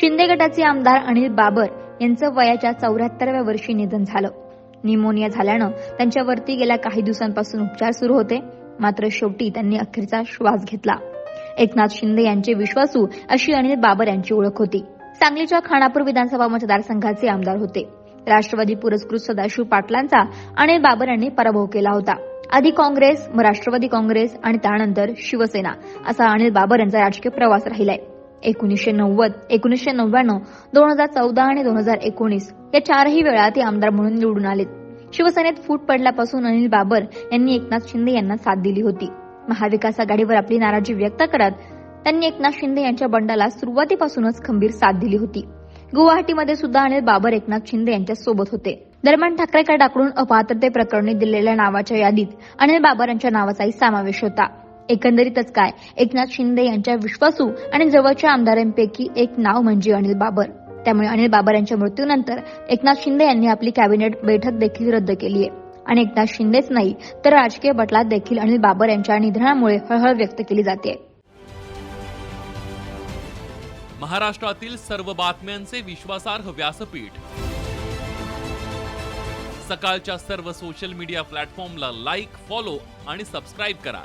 शिंदे गटाचे आमदार अनिल बाबर यांचं वयाच्या चौऱ्याहत्तराव्या वर्षी निधन झालं. निमोनिया झाल्यानं त्यांच्यावरती गेल्या काही दिवसांपासून उपचार सुरू होते. मात्र शेवटी त्यांनी अखेरचा श्वास घेतला. एकनाथ शिंदे यांचे विश्वासू अशी अनिल बाबर यांची ओळख होती. सांगलीच्या खानापूर विधानसभा मतदारसंघाचे आमदार होते. राष्ट्रवादी पुरस्कृत सदाशिव पाटलांचा अनिल बाबर यांनी पराभव केला होता. आधी काँग्रेस मग राष्ट्रवादी काँग्रेस आणि त्यानंतर शिवसेना असा अनिल बाबर यांचा राजकीय प्रवास राहिलाय. एकोणीसशे नव्वद एकोणीसशे नव्याण्णव दोन हजार चौदा आणि दोन हजार एकोणीस या चारही वेळा ते आमदार म्हणून निवडून आलेत. शिवसेनेत फूट पडल्यापासून अनिल बाबर यांनी एकनाथ शिंदे यांना साथ दिली होती. महाविकास आघाडीवर आपली नाराजी व्यक्त करत त्यांनी एकनाथ शिंदे यांच्या बंडाला सुरुवातीपासूनच खंबीर साथ दिली होती. गुवाहाटीमध्ये सुद्धा अनिल बाबर एकनाथ शिंदे यांच्या सोबत होते. दरम्यान ठाकरे डाकडून अपात्रते प्रकरणी दिलेल्या नावाच्या यादीत अनिल बाबर यांच्या नावाचाही समावेश होता. एकंदरीतच काय? एकनाथ शिंदे यांच्या विश्वासू आणि जवळच्या आमदारांपैकी एक नाव म्हणजे अनिल बाबर. त्यामुळे अनिल बाबर यांच्या मृत्यूनंतर एकनाथ शिंदे यांनी आपली कॅबिनेट बैठक देखील रद्द केली आहे. आणि एकनाथ शिंदेच नाही तर राजकीय बटलात देखील अनिल बाबर यांच्या निधनामुळे हळहळ व्यक्त केली जाते. महाराष्ट्रातील सर्व बातम्यांचे विश्वासार्ह व्यासपीठ. सकाळच्या सर्व सोशल मीडिया प्लॅटफॉर्मला लाईक फॉलो आणि सबस्क्राईब करा.